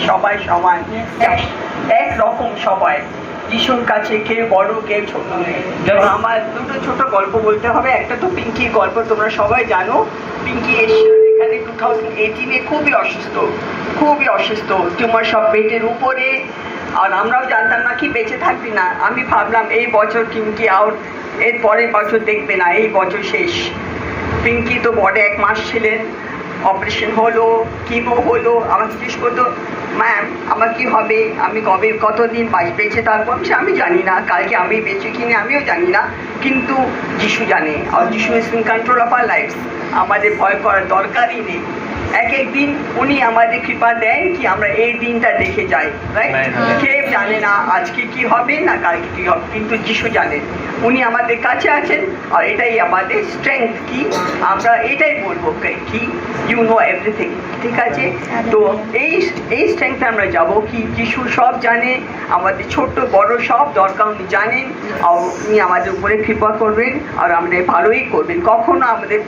সবাই সমান। এক- রকম সবাই। যিশুর কাছে কে বড়, কে ছোট। আমার দুটো ছোট গল্প বলতে হবে। একটা তো পিঙ্কির গল্প, তোমরা সবাই জানো। পিঙ্কি এসেছিল এখানে টু থাউজেন্ড এইটিনে খুবই অসুস্থ। খুবই অসুস্থ। টিউমার সব পেটের উপরে। আর আমরাও জানতাম না কি বেঁচে থাকবি না। আমি ভাবলাম, এই বছর পিঙ্কি আউট এর পরের বছর দেখবে না, এই বছর শেষ। পিঙ্কি তো বড় এক মাস ছিলেন। অপারেশন হলো কিমো হলো। আমার জিজ্ঞেস করতো ম্যাম আমার কি হবে? আমি কবে, কতদিন বাঁচ- বেঁচে তারপর? আমি আমি জানি না। কালকে আমি বেঁচে কিনে আমিও জানি না। কিন্তু যিশু জানে। আর যিশু is in control of our life আমাদের ভয় করার দরকারই নেই। এক এক দিন উনি আমাদের কৃপা দেন কি আমরা এই দিনটা দেখে যাই রাইট Right. কে জানে না আজকে কি হবে না কালকে কি হবে কিন্তু যিশু জানেন। উনি আমাদের কাছে আছেন আর এটাই আমাদের স্ট্রেংথ কি? আমরা এটাই বলব কি ইউ নো এভরিথিং ঠিক আছে? তো এই এই স্ট্রেংথে আমরা যাব কি? যিশু সব জানে আমাদের ছোট্ট বড় সব দরকার উনি জানেন। আর উনি আমাদের উপরে কৃপা করবেন আর আমাদের ভালোই করবেন। কখনো আমাদের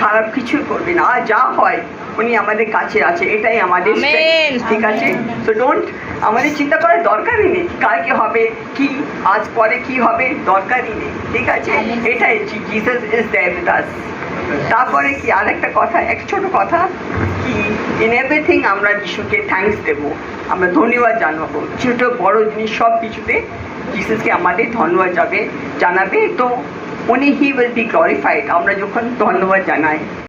খারাপ কিছুই না। আর যা হয় উনি আমাদের কাছে আছে এটাই আমাদের ঠিক আছে? তো ডোন্ট আমাদের চিন্তা করার দরকারই নেই কালকে হবে কি আজ পরে কি হবে দরকারই নেই ঠিক আছে? এটাই জিসাস ইজ উইথ আস তারপরে কি আর একটা কথা এক ছোট কথা কি ইন এভরিথিং আমরা যিশুকে থ্যাঙ্কস দেব আমরা ধন্যবাদ জানাব। ছোট বড় জিনিস সব কিছুতে জিসাসকে আমাদের ধন্যবাদ যাবে জানাবে। তো উনি হি উইল বি গ্লোরিফাইড আমরা যখন ধন্যবাদ জানাই